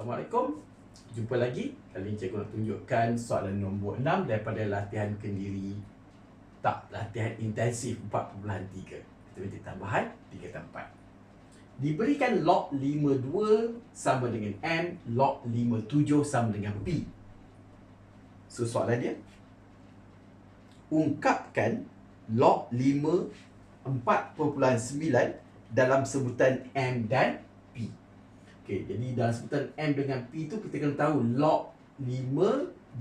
Assalamualaikum. Jumpa lagi. Kali ini cikgu nak tunjukkan soalan nombor 6 daripada latihan kendiri. Tak, latihan intensif 4.3. Kita minta tambahan 3 tempat. Diberikan log 52 sama dengan M, log 57 sama dengan P. So soalan dia, ungkapkan log 5 4.9 dalam sebutan M dan P. Okey, jadi dalam sebutan M dengan P tu kita kena tahu log 5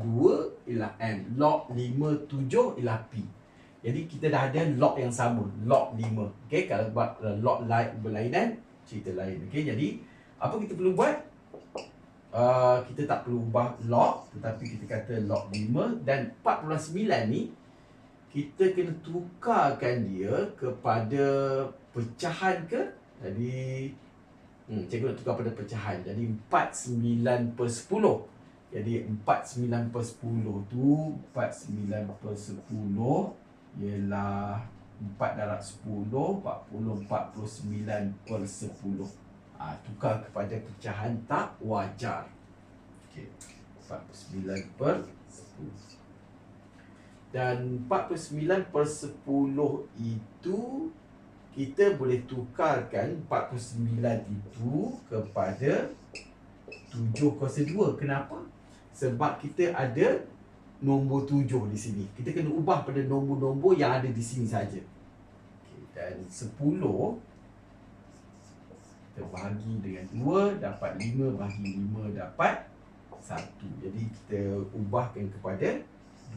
2 ialah M, log 5 7 ialah P. Jadi kita dah ada log yang sama, log 5. Okey, kalau buat uh, log lain berlainan, cerita lain. Okey, jadi apa kita perlu buat? Uh, kita tak perlu ubah log tetapi kita kata log 5 dan 4.9 ni kita kena tukarkan dia kepada pecahan ke jadi hmm, cikgu nak tukar pada pecahan. Jadi 49 per 10 jadi 49 per 10 tu 49 per 10 ialah 4 darab 10 40 49 per 10 ha, tukar kepada pecahan tak wajar. Okay. 49 per 10 dan 49 per 10 itu kita boleh tukarkan 49 itu kepada 7 kuasa 2. Kenapa? Sebab kita ada nombor 7 di sini. Kita kena ubah pada nombor-nombor yang ada di sini saja. Okay, dan 10 kita bahagi dengan 2 dapat 5 bahagi 5 dapat 1. Jadi kita ubahkan kepada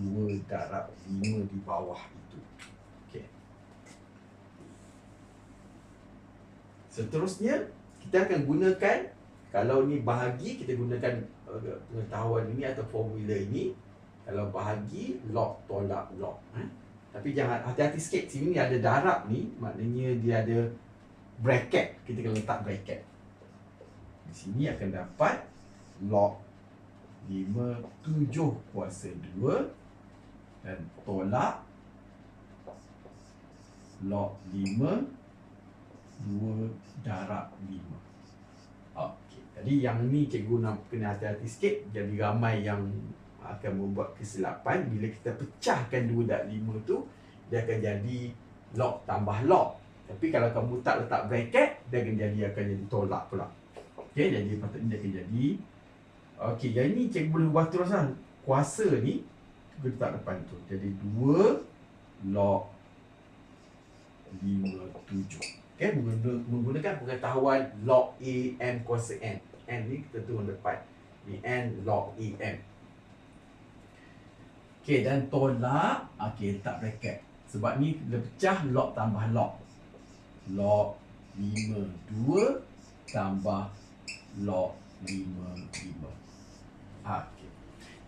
2 darab 5 di bawah itu. Okey. Seterusnya, kita akan gunakan kalau ni bahagi, kita gunakan uh, pengetahuan ini atau formula ini. Kalau bahagi, log tolak log. Eh? Tapi jangan hati-hati sikit. Sini ni ada darab ni, maknanya dia ada bracket. Kita kena letak bracket. Di sini akan dapat log 5, 7 kuasa 2 dan tolak log 5 2 darab 5 Okey. Jadi yang ni cikgu nak kena hati-hati sikit Jadi ramai yang akan membuat kesilapan Bila kita pecahkan 2 darab 5 tu Dia akan jadi log tambah log Tapi kalau kamu tak letak bracket Dia akan jadi akan jadi tolak pula Okey, jadi patutnya dia akan jadi Okey, yang ni cikgu boleh buat terus lah Kuasa ni kita letak depan tu. Jadi 2 log 5 7. Okay, menggunakan pengetahuan log A M kuasa N. N ni kita turun depan. N log A M. Okay, dan tolak. Okay, letak bracket. Sebab ni kita pecah log tambah log. Log 5 2 tambah log 5 5. Okay.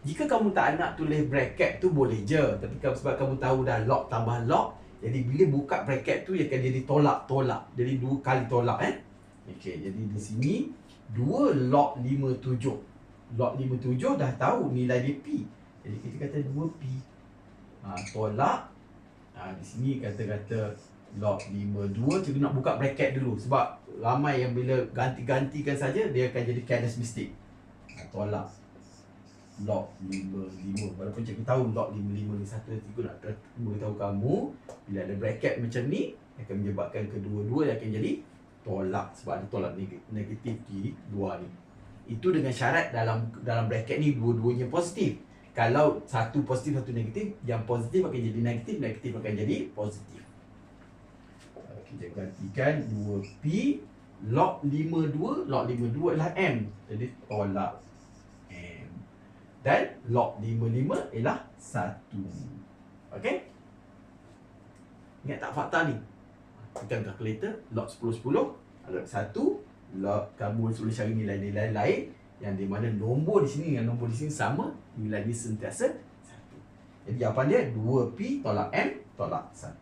Jika kamu tak nak tulis bracket tu boleh je Tapi sebab kamu tahu dah log tambah log Jadi bila buka bracket tu ia akan jadi tolak-tolak Jadi dua kali tolak eh? Okey, jadi di sini 2 log 57 Log 57 dah tahu nilai dia P. Jadi kita kata 2P ha, Tolak. Ha, Di sini kata-kata log 52 Cikgu nak buka bracket dulu. Sebab ramai yang bila ganti-gantikan saja Dia akan jadi careless mistake. Ha, Tolak log 55 walaupun cikgu tahu log 55 ni satu cikgu nak beritahu kamu bila ada bracket macam ni akan menyebabkan kedua-dua akan jadi tolak sebab ada tolak negatif di luar ni. Itu dengan syarat dalam dalam bracket ni dua-duanya positif. Kalau satu positif satu negatif yang positif akan jadi negatif negatif akan jadi positif. Kita gantikan 2p log 52 log 52 adalah m. Jadi tolak dan log 55 ialah 1. Okey? Ingat tak fakta ni? Tekan calculator, log 10 10 ada 1, log kamu boleh cari nilai-nilai lain yang di mana nombor di sini dengan nombor di sini sama, nilai ni sentiasa 1. Jadi jawapan dia 2p tolak m tolak 1.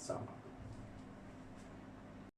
Sama.